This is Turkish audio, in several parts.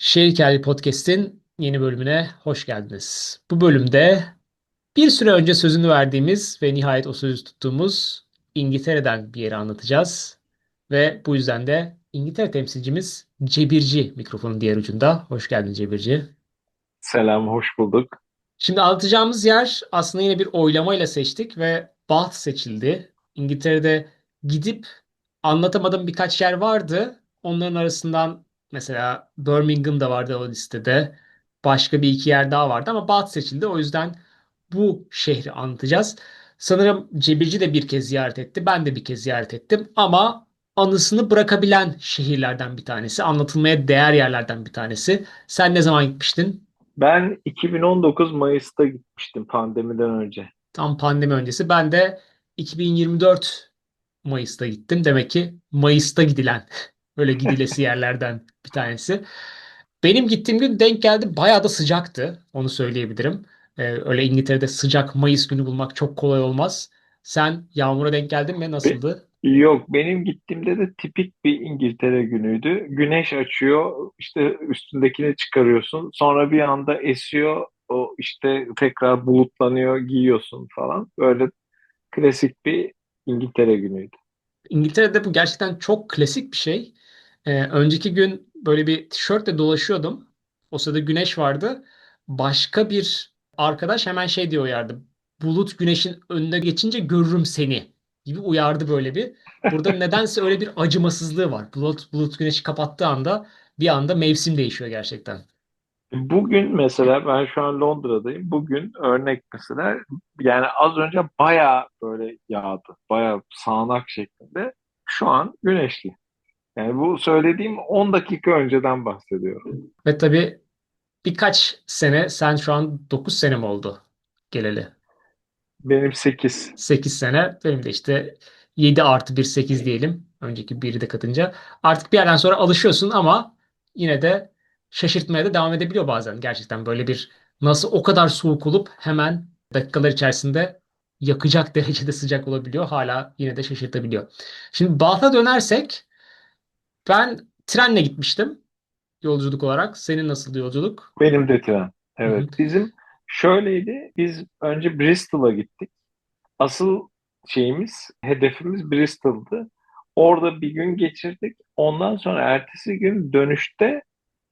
Şehir Hikayeli Podcast'in yeni bölümüne hoş geldiniz. Bu bölümde bir süre önce sözünü verdiğimiz ve nihayet o sözü tuttuğumuz İngiltere'den bir yeri anlatacağız. Ve bu yüzden de İngiltere temsilcimiz Cebirci mikrofonun diğer ucunda. Hoş geldin Cebirci. Selam, hoş bulduk. Şimdi anlatacağımız yer aslında yine bir oylamayla seçtik ve Bath seçildi. İngiltere'de gidip anlatamadığım birkaç yer vardı. Onların arasından mesela Birmingham da vardı o listede. Başka bir iki yer daha vardı ama Bath seçildi. O yüzden bu şehri anlatacağız. Sanırım Cebirci de bir kez ziyaret etti. Ben de bir kez ziyaret ettim. Ama anısını bırakabilen şehirlerden bir tanesi. Anlatılmaya değer yerlerden bir tanesi. Sen ne zaman gitmiştin? Ben 2019 Mayıs'ta gitmiştim pandemiden önce. Tam pandemi öncesi. Ben de 2024 Mayıs'ta gittim. Demek ki Mayıs'ta gidilen öyle gidilesi yerlerden bir tanesi. Benim gittiğim gün denk geldi. Bayağı da sıcaktı. Onu söyleyebilirim. Ee, öyle İngiltere'de sıcak Mayıs günü bulmak çok kolay olmaz. Sen yağmura denk geldin mi? Nasıldı? Yok, benim gittiğimde de tipik bir İngiltere günüydü. Güneş açıyor, işte üstündekini çıkarıyorsun. Sonra bir anda esiyor, o işte tekrar bulutlanıyor, giyiyorsun falan. Böyle klasik bir İngiltere günüydü. İngiltere'de bu gerçekten çok klasik bir şey. Ee, önceki gün böyle bir tişörtle dolaşıyordum. O sırada güneş vardı. Başka bir arkadaş hemen şey diye uyardı. Bulut güneşin önüne geçince görürüm seni gibi uyardı böyle bir. Burada nedense öyle bir acımasızlığı var. Bulut, bulut güneşi kapattığı anda bir anda mevsim değişiyor gerçekten. Bugün mesela ben şu an Londra'dayım. Bugün örnek mesela yani az önce bayağı böyle yağdı. Bayağı sağanak şeklinde. Şu an güneşli. Yani bu söylediğim 10 dakika önceden bahsediyorum. Ve tabii birkaç sene sen şu an 9 sene mi oldu geleli? Benim 8. 8 sene. Benim de işte 7 artı bir 8 diyelim. Önceki biri de katınca. Artık bir yerden sonra alışıyorsun ama yine de şaşırtmaya da devam edebiliyor bazen. Gerçekten böyle bir nasıl o kadar soğuk olup hemen dakikalar içerisinde yakacak derecede sıcak olabiliyor. Hala yine de şaşırtabiliyor. Şimdi Bath'a dönersek ben trenle gitmiştim yolculuk olarak. Senin nasıl yolculuk? Benim de tren. Evet. Bizim şöyleydi. Biz önce Bristol'a gittik. Asıl şeyimiz, hedefimiz Bristol'dı. Orada bir gün geçirdik. Ondan sonra ertesi gün dönüşte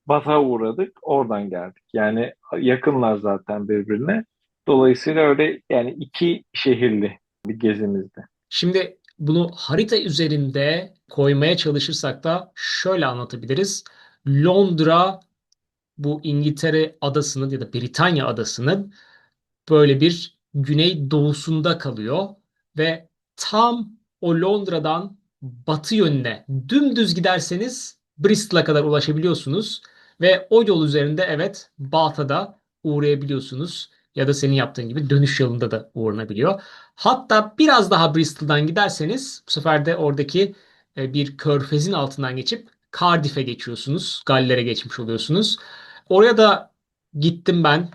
Bath'a uğradık. Oradan geldik. Yani yakınlar zaten birbirine. Dolayısıyla öyle yani iki şehirli bir gezimizdi. Şimdi bunu harita üzerinde koymaya çalışırsak da şöyle anlatabiliriz. Londra bu İngiltere adasının ya da Britanya adasının böyle bir güney doğusunda kalıyor ve tam o Londra'dan batı yönüne dümdüz giderseniz Bristol'a kadar ulaşabiliyorsunuz ve o yol üzerinde evet Bath'a da uğrayabiliyorsunuz ya da senin yaptığın gibi dönüş yolunda da uğranabiliyor. Hatta biraz daha Bristol'dan giderseniz bu sefer de oradaki bir körfezin altından geçip Cardiff'e geçiyorsunuz. Galler'e geçmiş oluyorsunuz. Oraya da gittim ben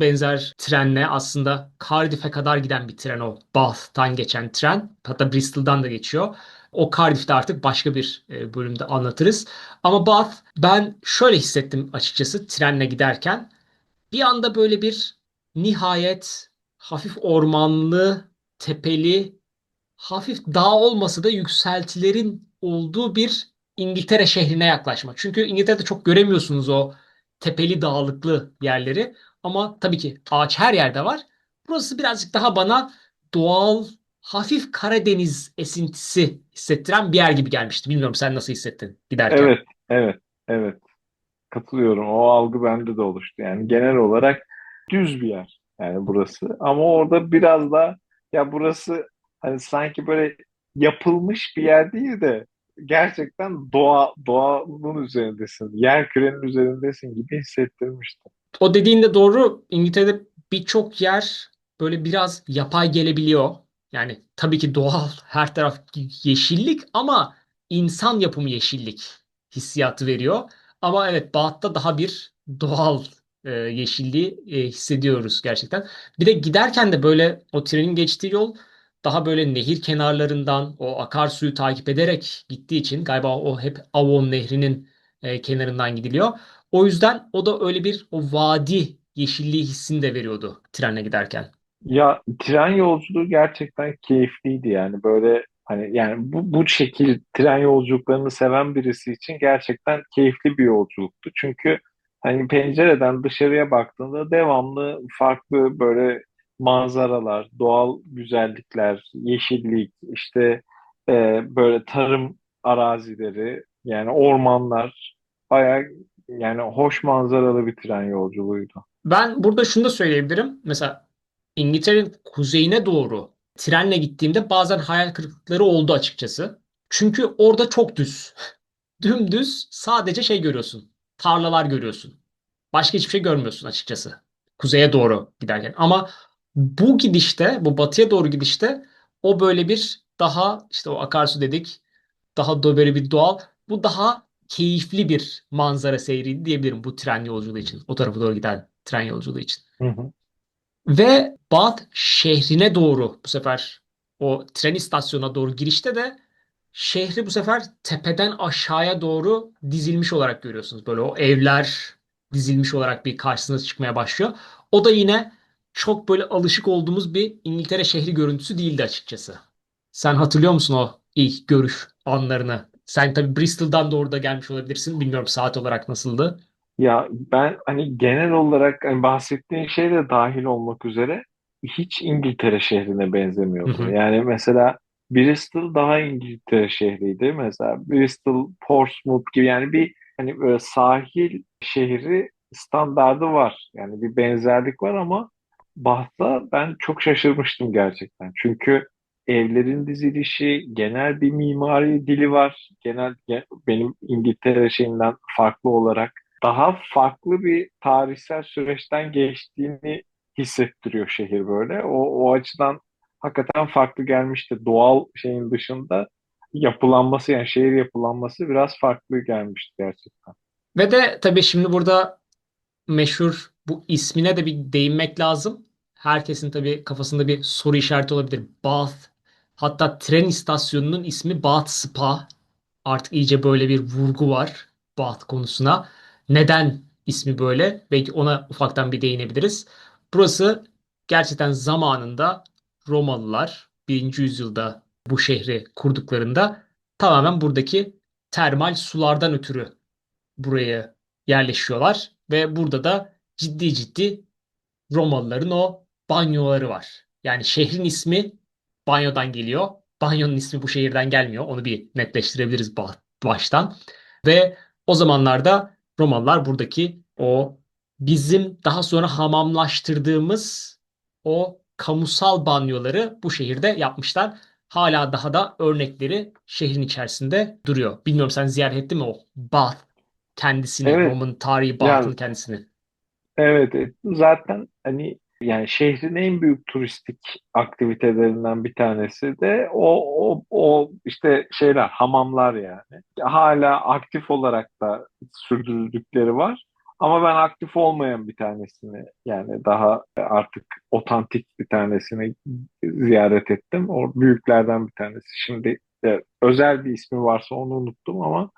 benzer trenle aslında Cardiff'e kadar giden bir tren o. Bath'tan geçen tren. Hatta Bristol'dan da geçiyor. O Cardiff'te artık başka bir e, bölümde anlatırız. Ama Bath ben şöyle hissettim açıkçası trenle giderken. Bir anda böyle bir nihayet hafif ormanlı, tepeli, hafif dağ olmasa da yükseltilerin olduğu bir İngiltere şehrine yaklaşmak. Çünkü İngiltere'de çok göremiyorsunuz o tepeli dağlıklı yerleri. Ama tabii ki ağaç her yerde var. Burası birazcık daha bana doğal, hafif Karadeniz esintisi hissettiren bir yer gibi gelmişti. Bilmiyorum sen nasıl hissettin giderken? Evet, evet, evet. Katılıyorum. O algı bende de oluştu. Yani genel olarak düz bir yer yani burası. Ama orada biraz da ya burası hani sanki böyle yapılmış bir yer değil de gerçekten doğa doğanın üzerindesin. Yer kürenin üzerindesin gibi hissettirmişti. O dediğin de doğru. İngiltere'de birçok yer böyle biraz yapay gelebiliyor. Yani tabii ki doğal her taraf yeşillik ama insan yapımı yeşillik hissiyatı veriyor. Ama evet Bath'ta daha bir doğal e, yeşilliği e, hissediyoruz gerçekten. Bir de giderken de böyle o trenin geçtiği yol daha böyle nehir kenarlarından o akarsuyu takip ederek gittiği için galiba o hep Avon Nehri'nin e, kenarından gidiliyor. O yüzden o da öyle bir o vadi yeşilliği hissini de veriyordu trenle giderken. Ya tren yolculuğu gerçekten keyifliydi yani böyle hani yani bu, bu şekil tren yolculuklarını seven birisi için gerçekten keyifli bir yolculuktu. Çünkü hani pencereden dışarıya baktığında devamlı farklı böyle manzaralar, doğal güzellikler, yeşillik, işte e, böyle tarım arazileri yani ormanlar bayağı yani hoş manzaralı bir tren yolculuğuydu. Ben burada şunu da söyleyebilirim. Mesela İngiltere'nin kuzeyine doğru trenle gittiğimde bazen hayal kırıklıkları oldu açıkçası. Çünkü orada çok düz. Dümdüz sadece şey görüyorsun. Tarlalar görüyorsun. Başka hiçbir şey görmüyorsun açıkçası. Kuzeye doğru giderken. Ama bu gidişte, bu batıya doğru gidişte o böyle bir daha işte o akarsu dedik. Daha da böyle bir doğal. Bu daha keyifli bir manzara seyriydi diyebilirim bu tren yolculuğu için. O tarafa doğru giden tren yolculuğu için. Hı hı. Ve Bath şehrine doğru bu sefer o tren istasyonuna doğru girişte de şehri bu sefer tepeden aşağıya doğru dizilmiş olarak görüyorsunuz. Böyle o evler dizilmiş olarak bir karşısına çıkmaya başlıyor. O da yine çok böyle alışık olduğumuz bir İngiltere şehri görüntüsü değildi açıkçası. Sen hatırlıyor musun o ilk görüş anlarını? Sen tabii Bristol'dan da orada gelmiş olabilirsin. Bilmiyorum saat olarak nasıldı. Ya ben hani genel olarak hani bahsettiğin şey de dahil olmak üzere hiç İngiltere şehrine Hı benzemiyordu. hı. Yani mesela Bristol daha İngiltere şehriydi. Mesela Bristol, Portsmouth gibi yani bir hani böyle sahil şehri standardı var. Yani bir benzerlik var ama Bath'ta ben çok şaşırmıştım gerçekten. Çünkü evlerin dizilişi, genel bir mimari dili var. Genel ge- benim İngiltere şeyinden farklı olarak daha farklı bir tarihsel süreçten geçtiğini hissettiriyor şehir böyle. O, o açıdan hakikaten farklı gelmişti. Doğal şeyin dışında yapılanması yani şehir yapılanması biraz farklı gelmişti gerçekten. Ve de tabii şimdi burada meşhur bu ismine de bir değinmek lazım. Herkesin tabii kafasında bir soru işareti olabilir. Bath, hatta tren istasyonunun ismi Bath Spa. Artık iyice böyle bir vurgu var Bath konusuna. Neden ismi böyle? Belki ona ufaktan bir değinebiliriz. Burası gerçekten zamanında Romalılar birinci yüzyılda bu şehri kurduklarında tamamen buradaki termal sulardan ötürü buraya yerleşiyorlar ve burada da ciddi ciddi Romalıların o banyoları var. Yani şehrin ismi banyodan geliyor. Banyonun ismi bu şehirden gelmiyor. Onu bir netleştirebiliriz ba- baştan. Ve o zamanlarda Romalılar buradaki o bizim daha sonra hamamlaştırdığımız o kamusal banyoları bu şehirde yapmışlar. Hala daha da örnekleri şehrin içerisinde duruyor. Bilmiyorum sen ziyaret ettin mi o Bath kendisini, Evet Roman tarihi yani Bath'ın kendisini. Evet, evet. zaten hani yani şehrin en büyük turistik aktivitelerinden bir tanesi de o, o, o işte şeyler, hamamlar yani. Hala aktif olarak da sürdürdükleri var. Ama ben aktif olmayan bir tanesini yani daha artık otantik bir tanesini ziyaret ettim. O büyüklerden bir tanesi. Şimdi e, özel bir ismi varsa onu unuttum ama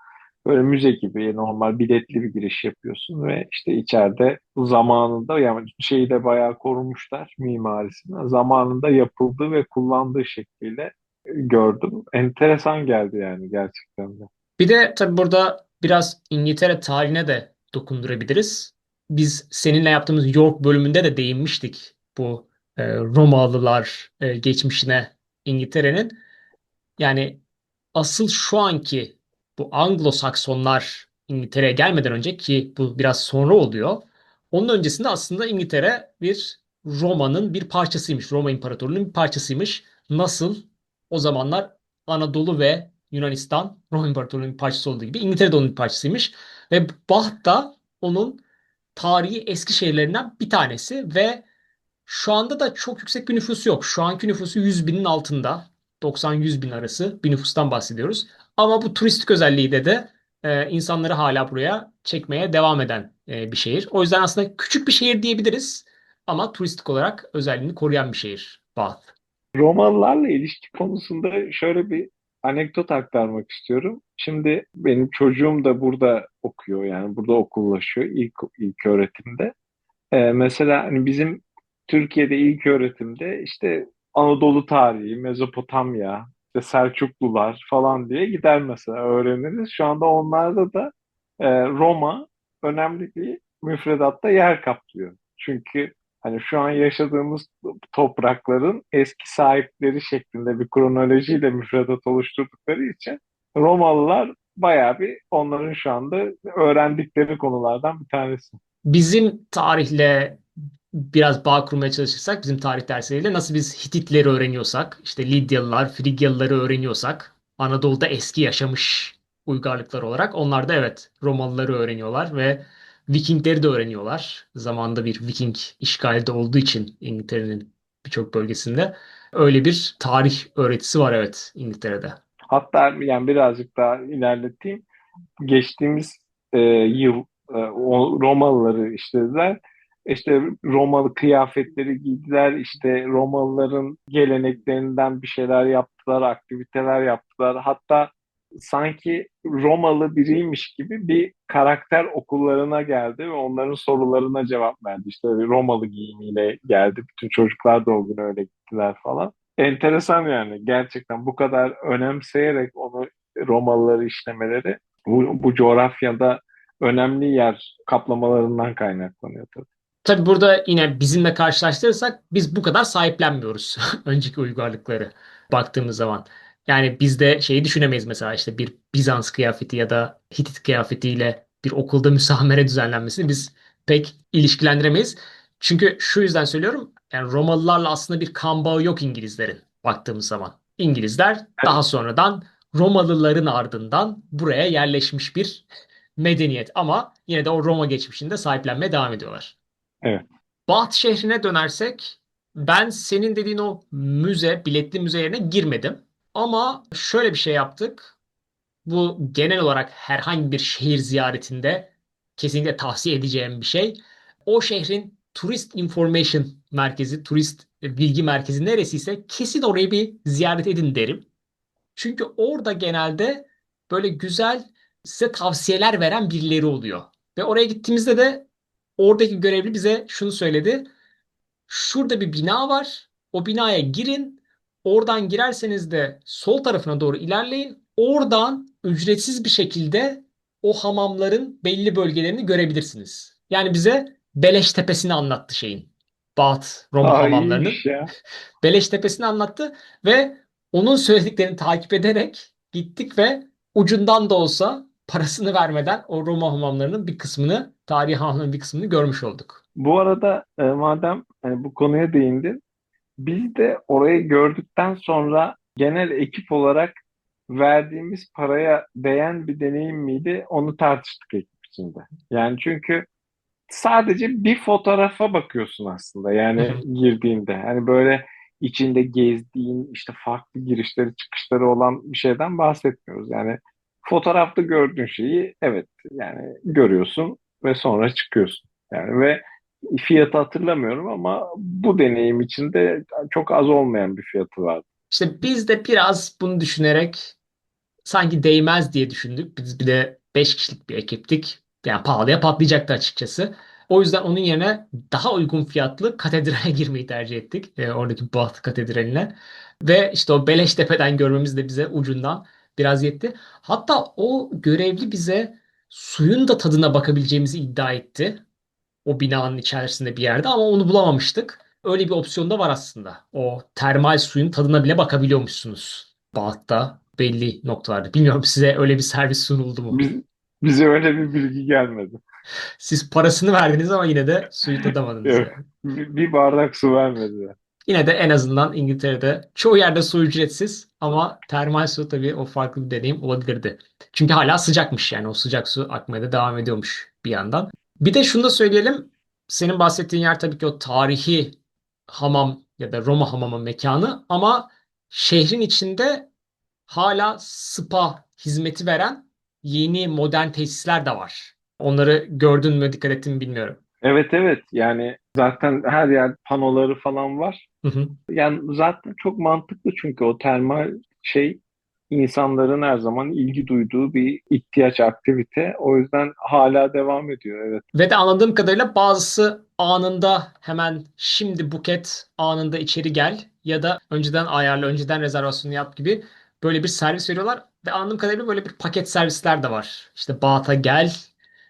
Böyle müze gibi normal biletli bir giriş yapıyorsun ve işte içeride zamanında yani şeyi de bayağı korumuşlar mimarisini. Zamanında yapıldığı ve kullandığı şekliyle gördüm. Enteresan geldi yani gerçekten de. Bir de tabii burada biraz İngiltere tarihine de dokundurabiliriz. Biz seninle yaptığımız York bölümünde de değinmiştik bu e, Romalılar e, geçmişine İngiltere'nin. Yani asıl şu anki bu Anglo-Saksonlar İngiltere'ye gelmeden önce ki bu biraz sonra oluyor. Onun öncesinde aslında İngiltere bir Roma'nın bir parçasıymış. Roma İmparatorluğu'nun bir parçasıymış. Nasıl o zamanlar Anadolu ve Yunanistan Roma İmparatorluğu'nun bir parçası olduğu gibi İngiltere de onun bir parçasıymış. Ve Bath da onun tarihi eski şehirlerinden bir tanesi ve şu anda da çok yüksek bir nüfusu yok. Şu anki nüfusu 100 binin altında. 90-100 bin arası bir nüfustan bahsediyoruz. Ama bu turistik özelliği de de e, insanları hala buraya çekmeye devam eden e, bir şehir. O yüzden aslında küçük bir şehir diyebiliriz. Ama turistik olarak özelliğini koruyan bir şehir Bath. Romalılarla ilişki konusunda şöyle bir anekdot aktarmak istiyorum. Şimdi benim çocuğum da burada okuyor yani burada okullaşıyor ilk ilk öğretimde. Ee, mesela hani bizim Türkiye'de ilk öğretimde işte Anadolu tarihi, Mezopotamya, işte Selçuklular falan diye gider mesela öğreniriz. Şu anda onlarda da e, Roma önemli bir müfredatta yer kaplıyor. Çünkü hani şu an yaşadığımız toprakların eski sahipleri şeklinde bir kronolojiyle müfredat oluşturdukları için Romalılar bayağı bir onların şu anda öğrendikleri konulardan bir tanesi. Bizim tarihle biraz bağ kurmaya çalışırsak bizim tarih dersleriyle nasıl biz Hititleri öğreniyorsak, işte Lidyalılar, Frigyalıları öğreniyorsak, Anadolu'da eski yaşamış uygarlıklar olarak onlar da evet Romalıları öğreniyorlar ve Vikingleri de öğreniyorlar. Zamanında bir Viking işgalde olduğu için İngiltere'nin birçok bölgesinde öyle bir tarih öğretisi var evet İngiltere'de. Hatta yani birazcık daha ilerleteyim. Geçtiğimiz e, yıl e, Romalıları işlediler. İşte Romalı kıyafetleri giydiler. İşte Romalıların geleneklerinden bir şeyler yaptılar, aktiviteler yaptılar. Hatta sanki Romalı biriymiş gibi bir karakter okullarına geldi ve onların sorularına cevap verdi. İşte Romalı giyimiyle geldi. Bütün çocuklar da o gün öyle gittiler falan. Enteresan yani gerçekten bu kadar önemseyerek onu Romalıları işlemeleri bu, bu coğrafyada önemli yer kaplamalarından kaynaklanıyor tabii. Tabii burada yine bizimle karşılaştırırsak biz bu kadar sahiplenmiyoruz önceki uygarlıkları baktığımız zaman. Yani biz de şeyi düşünemeyiz mesela işte bir Bizans kıyafeti ya da Hitit kıyafetiyle bir okulda müsamere düzenlenmesini biz pek ilişkilendiremeyiz. Çünkü şu yüzden söylüyorum yani Romalılarla aslında bir kan bağı yok İngilizlerin baktığımız zaman. İngilizler daha sonradan Romalıların ardından buraya yerleşmiş bir medeniyet ama yine de o Roma geçmişinde sahiplenmeye devam ediyorlar. Evet. Bath şehrine dönersek ben senin dediğin o müze, biletli müze yerine girmedim. Ama şöyle bir şey yaptık. Bu genel olarak herhangi bir şehir ziyaretinde kesinlikle tavsiye edeceğim bir şey. O şehrin turist information merkezi, turist bilgi merkezi neresiyse kesin orayı bir ziyaret edin derim. Çünkü orada genelde böyle güzel size tavsiyeler veren birileri oluyor. Ve oraya gittiğimizde de oradaki görevli bize şunu söyledi. Şurada bir bina var. O binaya girin. Oradan girerseniz de sol tarafına doğru ilerleyin. Oradan ücretsiz bir şekilde o hamamların belli bölgelerini görebilirsiniz. Yani bize Beleş Tepesi'ni anlattı şeyin. Bath Roma Aa, hamamlarının. Beleş Tepesi'ni anlattı ve onun söylediklerini takip ederek gittik ve ucundan da olsa parasını vermeden o Roma hamamlarının bir kısmını, tarihi hamamların bir kısmını görmüş olduk. Bu arada e, madem hani bu konuya değindin, biz de orayı gördükten sonra genel ekip olarak verdiğimiz paraya değen bir deneyim miydi? Onu tartıştık ekip içinde. Yani çünkü sadece bir fotoğrafa bakıyorsun aslında yani girdiğinde. Hani böyle içinde gezdiğin işte farklı girişleri çıkışları olan bir şeyden bahsetmiyoruz. Yani fotoğrafta gördüğün şeyi evet yani görüyorsun ve sonra çıkıyorsun. Yani ve fiyatı hatırlamıyorum ama bu deneyim içinde çok az olmayan bir fiyatı vardı. İşte biz de biraz bunu düşünerek sanki değmez diye düşündük. Biz bir de 5 kişilik bir ekiptik. Yani pahalıya patlayacaktı açıkçası. O yüzden onun yerine daha uygun fiyatlı katedrale girmeyi tercih ettik. E, oradaki Baht Katedrali'ne. Ve işte o Beleştepe'den görmemiz de bize ucundan biraz yetti. Hatta o görevli bize suyun da tadına bakabileceğimizi iddia etti. O binanın içerisinde bir yerde ama onu bulamamıştık. Öyle bir opsiyon da var aslında. O termal suyun tadına bile bakabiliyormuşsunuz. Baht'ta belli noktalarda. Bilmiyorum size öyle bir servis sunuldu mu? Biz, bize öyle bir bilgi gelmedi. Siz parasını verdiniz ama yine de suyu tadamadınız Yok, yani. bir, bir bardak su vermediler. Yine de en azından İngiltere'de çoğu yerde su ücretsiz ama termal su tabii o farklı bir deneyim olabilirdi. Çünkü hala sıcakmış yani o sıcak su akmaya da devam ediyormuş bir yandan. Bir de şunu da söyleyelim. Senin bahsettiğin yer tabii ki o tarihi hamam ya da Roma hamamı mekanı ama şehrin içinde hala spa hizmeti veren yeni modern tesisler de var. Onları gördün mü, dikkat ettin mi bilmiyorum. Evet evet yani zaten her yer panoları falan var. Hı hı. Yani zaten çok mantıklı çünkü o termal şey insanların her zaman ilgi duyduğu bir ihtiyaç aktivite. O yüzden hala devam ediyor. Evet. Ve de anladığım kadarıyla bazısı anında hemen şimdi buket anında içeri gel ya da önceden ayarla, önceden rezervasyonu yap gibi böyle bir servis veriyorlar. Ve anladığım kadarıyla böyle bir paket servisler de var. İşte Baat'a gel,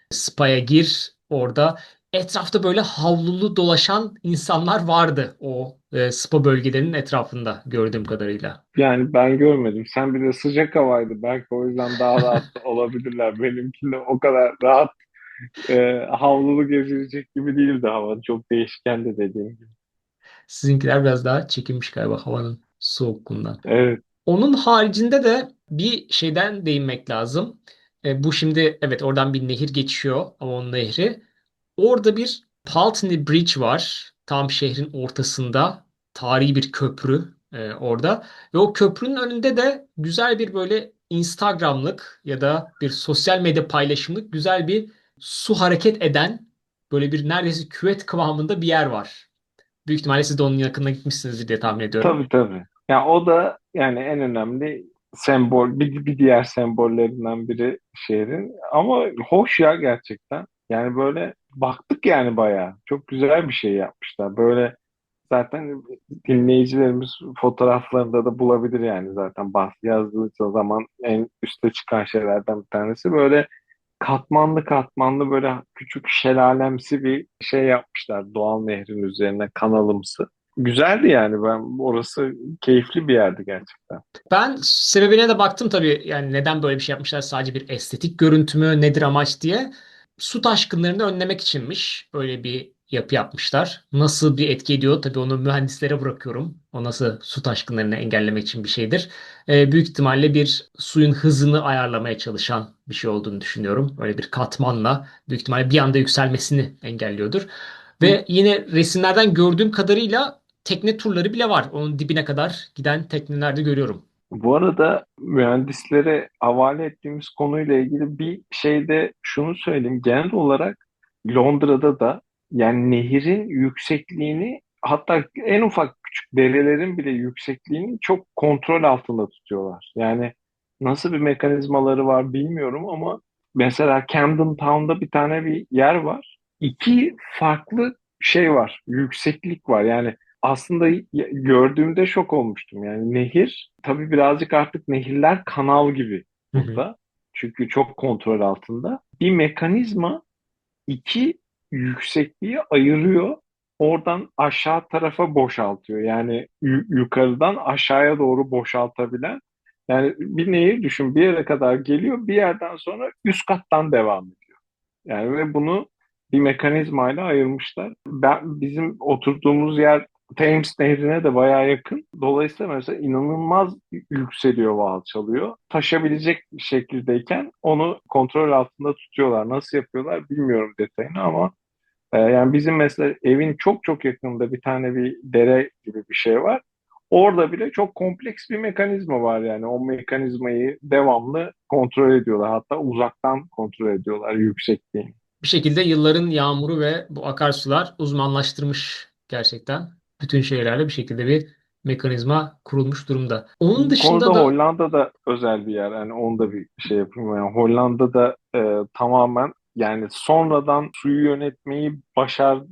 Spa'ya gir orada. Etrafta böyle havlulu dolaşan insanlar vardı o e, spa bölgelerinin etrafında gördüğüm kadarıyla. Yani ben görmedim. Sen bir de sıcak havaydı. Belki o yüzden daha rahat olabilirler. Benimkinde o kadar rahat e, havlulu gezilecek gibi değildi hava. Çok değişkendi dediğim gibi. Sizinkiler biraz daha çekinmiş galiba havanın soğukluğundan. Evet. Onun haricinde de bir şeyden değinmek lazım. E, bu şimdi evet oradan bir nehir geçiyor ama o nehri. Orada bir Pulteney Bridge var. Tam şehrin ortasında. Tarihi bir köprü e, orada. Ve o köprünün önünde de güzel bir böyle Instagram'lık ya da bir sosyal medya paylaşımlık güzel bir su hareket eden böyle bir neredeyse küvet kıvamında bir yer var. Büyük ihtimalle siz de onun yakınına gitmişsinizdir diye tahmin ediyorum. Tabii tabii. Ya o da yani en önemli sembol, bir, bir diğer sembollerinden biri şehrin. Ama hoş ya gerçekten. Yani böyle baktık yani bayağı. Çok güzel bir şey yapmışlar. Böyle zaten dinleyicilerimiz fotoğraflarında da bulabilir yani zaten bahs yazdığı zaman en üste çıkan şeylerden bir tanesi. Böyle katmanlı katmanlı böyle küçük şelalemsi bir şey yapmışlar doğal nehrin üzerine kanalımsı. Güzeldi yani ben orası keyifli bir yerdi gerçekten. Ben sebebine de baktım tabii yani neden böyle bir şey yapmışlar sadece bir estetik görüntü mü nedir amaç diye. Su taşkınlarını önlemek içinmiş böyle bir yapı yapmışlar. Nasıl bir etki ediyor tabii onu mühendislere bırakıyorum. O nasıl su taşkınlarını engellemek için bir şeydir. Ee, büyük ihtimalle bir suyun hızını ayarlamaya çalışan bir şey olduğunu düşünüyorum. Böyle bir katmanla büyük ihtimalle bir anda yükselmesini engelliyordur. Ve yine resimlerden gördüğüm kadarıyla tekne turları bile var. Onun dibine kadar giden teknelerde görüyorum. Bu arada mühendislere havale ettiğimiz konuyla ilgili bir şeyde şunu söyleyeyim. Genel olarak Londra'da da yani nehirin yüksekliğini hatta en ufak küçük derelerin bile yüksekliğini çok kontrol altında tutuyorlar. Yani nasıl bir mekanizmaları var bilmiyorum ama mesela Camden Town'da bir tane bir yer var. İki farklı şey var, yükseklik var. Yani aslında gördüğümde şok olmuştum. Yani nehir, tabii birazcık artık nehirler kanal gibi Hı hı. burada. Çünkü çok kontrol altında. Bir mekanizma iki yüksekliği ayırıyor. Oradan aşağı tarafa boşaltıyor. Yani yu- yukarıdan aşağıya doğru boşaltabilen. Yani bir nehir düşün bir yere kadar geliyor. Bir yerden sonra üst kattan devam ediyor. Yani ve bunu bir mekanizmayla ayırmışlar. Ben bizim oturduğumuz yer Thames Nehri'ne de bayağı yakın. Dolayısıyla mesela inanılmaz yükseliyor ve alçalıyor. Taşabilecek şekildeyken onu kontrol altında tutuyorlar. Nasıl yapıyorlar bilmiyorum detayını ama e, yani bizim mesela evin çok çok yakınında bir tane bir dere gibi bir şey var. Orada bile çok kompleks bir mekanizma var yani. O mekanizmayı devamlı kontrol ediyorlar. Hatta uzaktan kontrol ediyorlar yüksekliğini. Bir şekilde yılların yağmuru ve bu akarsular uzmanlaştırmış gerçekten. Bütün şehirlerde bir şekilde bir mekanizma kurulmuş durumda. Onun dışında da Hollanda da özel bir yer. Yani onu da bir şey yapayım. Yani Hollanda'da e, tamamen yani sonradan suyu yönetmeyi başar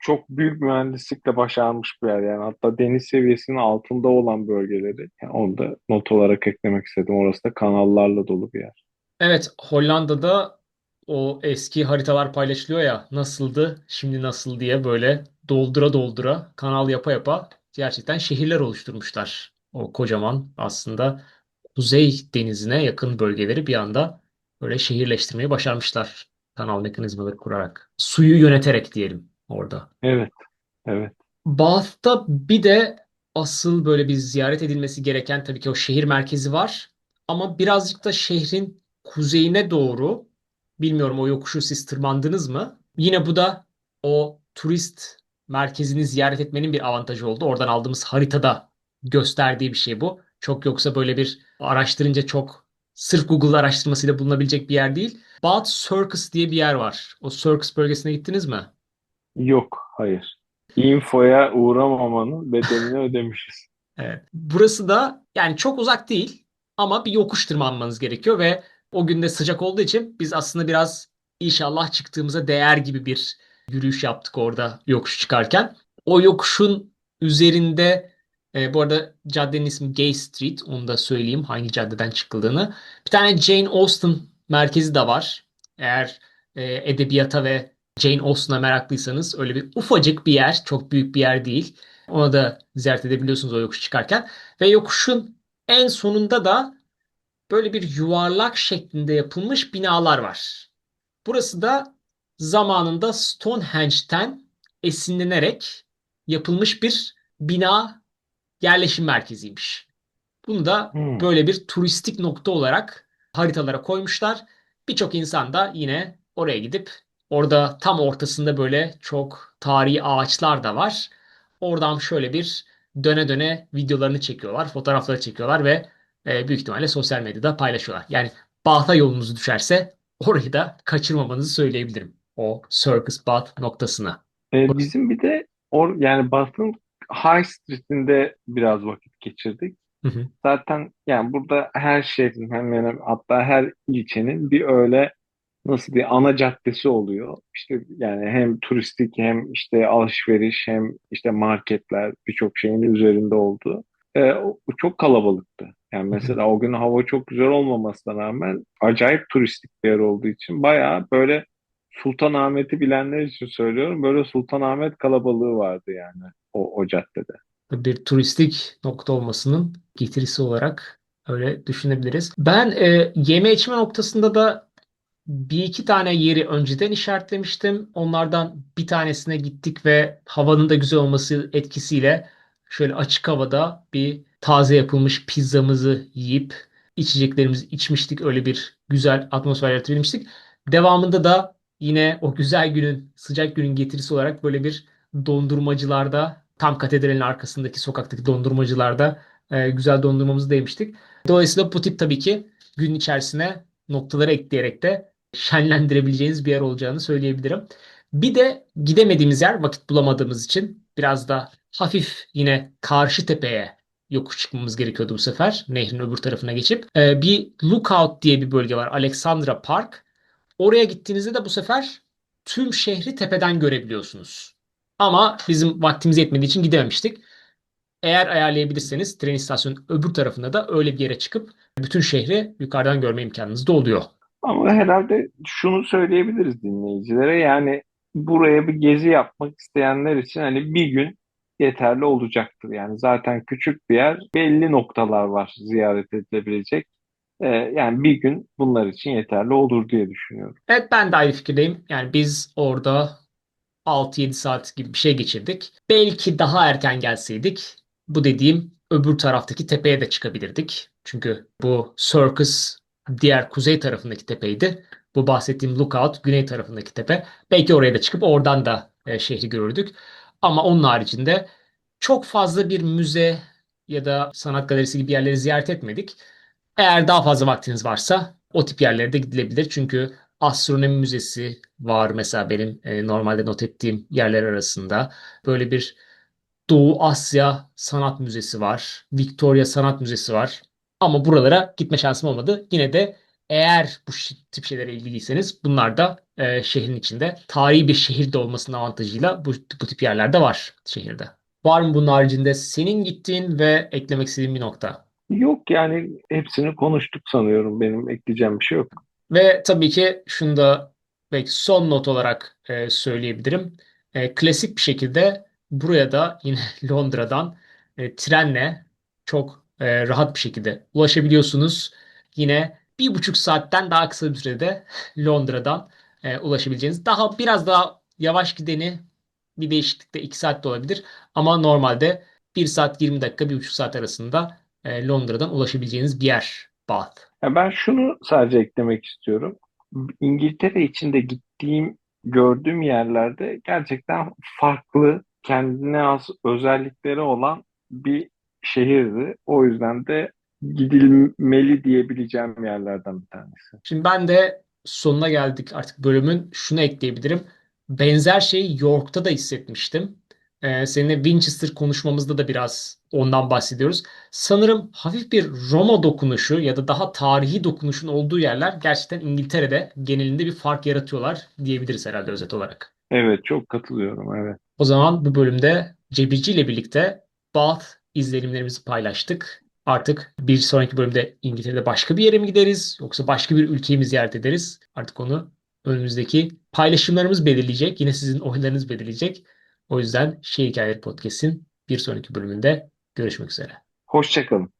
çok büyük mühendislikle başarmış bir yer. Yani hatta deniz seviyesinin altında olan bölgeleri. Yani onu da not olarak eklemek istedim. Orası da kanallarla dolu bir yer. evet Hollanda'da o eski haritalar paylaşılıyor ya nasıldı şimdi nasıl diye böyle doldura doldura kanal yapa yapa gerçekten şehirler oluşturmuşlar. O kocaman aslında Kuzey Denizi'ne yakın bölgeleri bir anda böyle şehirleştirmeyi başarmışlar. Kanal mekanizmaları kurarak. Suyu yöneterek diyelim orada. Evet, evet. Bath'ta bir de asıl böyle bir ziyaret edilmesi gereken tabii ki o şehir merkezi var. Ama birazcık da şehrin kuzeyine doğru bilmiyorum o yokuşu siz tırmandınız mı? Yine bu da o turist merkezini ziyaret etmenin bir avantajı oldu. Oradan aldığımız haritada gösterdiği bir şey bu. Çok yoksa böyle bir araştırınca çok sırf Google araştırmasıyla bulunabilecek bir yer değil. Bath Circus diye bir yer var. O Circus bölgesine gittiniz mi? Yok, hayır. Infoya uğramamanın bedelini ödemişiz. Evet. Burası da yani çok uzak değil. Ama bir yokuş tırmanmanız gerekiyor ve o gün de sıcak olduğu için biz aslında biraz inşallah çıktığımıza değer gibi bir yürüyüş yaptık orada yokuş çıkarken. O yokuşun üzerinde e, bu arada caddenin ismi Gay Street. Onu da söyleyeyim hangi caddeden çıkıldığını. Bir tane Jane Austen merkezi de var. Eğer e, edebiyata ve Jane Austen'a meraklıysanız öyle bir ufacık bir yer. Çok büyük bir yer değil. Ona da ziyaret edebiliyorsunuz o yokuş çıkarken. Ve yokuşun en sonunda da böyle bir yuvarlak şeklinde yapılmış binalar var. Burası da zamanında Stonehenge'ten esinlenerek yapılmış bir bina yerleşim merkeziymiş. Bunu da Hmm. böyle bir turistik nokta olarak haritalara koymuşlar. Birçok insan da yine oraya gidip orada tam ortasında böyle çok tarihi ağaçlar da var. Oradan şöyle bir döne döne videolarını çekiyorlar, fotoğrafları çekiyorlar ve e, büyük ihtimalle sosyal medyada paylaşıyorlar. Yani Bath'a yolunuz düşerse orayı da kaçırmamanızı söyleyebilirim. O Circus Bath noktasına. E, bizim bir de or, yani Bath'ın High Street'inde biraz vakit geçirdik. Hı hı. Zaten yani burada her şehrin hemen hemen hatta her ilçenin bir öyle nasıl bir ana caddesi oluyor. İşte yani hem turistik hem işte alışveriş hem işte marketler birçok şeyin üzerinde olduğu. E, o- çok kalabalıktı. Yani mesela o gün hava çok güzel olmamasına rağmen acayip turistik bir yer olduğu için bayağı böyle Sultanahmet'i bilenler için söylüyorum. Böyle Sultanahmet kalabalığı vardı yani o, o caddede. bir turistik nokta olmasının getirisi olarak öyle düşünebiliriz. Ben e, yeme içme noktasında da bir iki tane yeri önceden işaretlemiştim. Onlardan bir tanesine gittik ve havanın da güzel olması etkisiyle şöyle açık havada bir taze yapılmış pizzamızı yiyip içeceklerimizi içmiştik. Öyle bir güzel atmosfer yaratabilmiştik. Devamında da yine o güzel günün, sıcak günün getirisi olarak böyle bir dondurmacılarda tam katedralin arkasındaki sokaktaki dondurmacılarda e, güzel dondurmamızı da yemiştik. Dolayısıyla bu tip tabii ki gün içerisine noktaları ekleyerek de şenlendirebileceğiniz bir yer olacağını söyleyebilirim. Bir de gidemediğimiz yer vakit bulamadığımız için biraz da hafif yine karşı tepeye yokuş çıkmamız gerekiyordu bu sefer. Nehrin öbür tarafına geçip. Ee, bir Lookout diye bir bölge var. Alexandra Park. Oraya gittiğinizde de bu sefer tüm şehri tepeden görebiliyorsunuz. Ama bizim vaktimiz yetmediği için gidememiştik. Eğer ayarlayabilirseniz tren istasyonunun öbür tarafında da öyle bir yere çıkıp bütün şehri yukarıdan görme imkanınız da oluyor. Ama herhalde şunu söyleyebiliriz dinleyicilere yani buraya bir gezi yapmak isteyenler için hani bir gün yeterli olacaktır. Yani zaten küçük bir yer belli noktalar var ziyaret edilebilecek. Ee, yani bir gün bunlar için yeterli olur diye düşünüyorum. Evet ben de aynı fikirdeyim. Yani biz orada 6-7 saat gibi bir şey geçirdik. Belki daha erken gelseydik bu dediğim öbür taraftaki tepeye de çıkabilirdik. Çünkü bu Circus diğer kuzey tarafındaki tepeydi. Bu bahsettiğim Lookout güney tarafındaki tepe. Belki oraya da çıkıp oradan da e, şehri görürdük. Ama onun haricinde çok fazla bir müze ya da sanat galerisi gibi yerleri ziyaret etmedik. Eğer daha fazla vaktiniz varsa o tip yerlere de gidilebilir. Çünkü astronomi müzesi var mesela benim e, normalde not ettiğim yerler arasında. Böyle bir Doğu Asya Sanat Müzesi var. Victoria Sanat Müzesi var. Ama buralara gitme şansım olmadı. Yine de eğer bu tip şeylere ilgiliyseniz bunlar da e, şehrin içinde tarihi bir şehirde olmasının avantajıyla bu, bu tip yerlerde var şehirde. Var mı bunun haricinde senin gittiğin ve eklemek istediğin bir nokta? Yok yani hepsini konuştuk sanıyorum. Benim ekleyeceğim bir şey yok. Ve tabii ki şunu da belki son not olarak e, söyleyebilirim. E, klasik bir şekilde buraya da yine Londra'dan e, trenle çok e, rahat bir şekilde ulaşabiliyorsunuz. Yine bir buçuk saatten daha kısa bir sürede Londra'dan e, ulaşabileceğiniz. Daha biraz daha yavaş gideni bir değişiklikte iki saat de olabilir. Ama normalde bir saat 20 dakika, bir buçuk saat arasında e, Londra'dan ulaşabileceğiniz bir yer Bath. Ya ben şunu sadece eklemek istiyorum. İngiltere içinde gittiğim, gördüğüm yerlerde gerçekten farklı, kendine has özellikleri olan bir şehirdi. O yüzden de gidilmeli diyebileceğim yerlerden bir tanesi. Şimdi ben de sonuna geldik artık bölümün. Şunu ekleyebilirim. Benzer şeyi York'ta da hissetmiştim. Ee, seninle Winchester konuşmamızda da biraz ondan bahsediyoruz. Sanırım hafif bir Roma dokunuşu ya da daha tarihi dokunuşun olduğu yerler gerçekten İngiltere'de genelinde bir fark yaratıyorlar diyebiliriz herhalde özet olarak. Evet çok katılıyorum evet. O zaman bu bölümde Cebirci ile birlikte Bath izlenimlerimizi paylaştık. Artık bir sonraki bölümde İngiltere'de başka bir yere mi gideriz yoksa başka bir ülkeyi mi ziyaret ederiz? Artık onu önümüzdeki paylaşımlarımız belirleyecek. Yine sizin oylarınız belirleyecek. O yüzden Şehir Hikayeleri Podcast'in bir sonraki bölümünde görüşmek üzere. Hoşçakalın.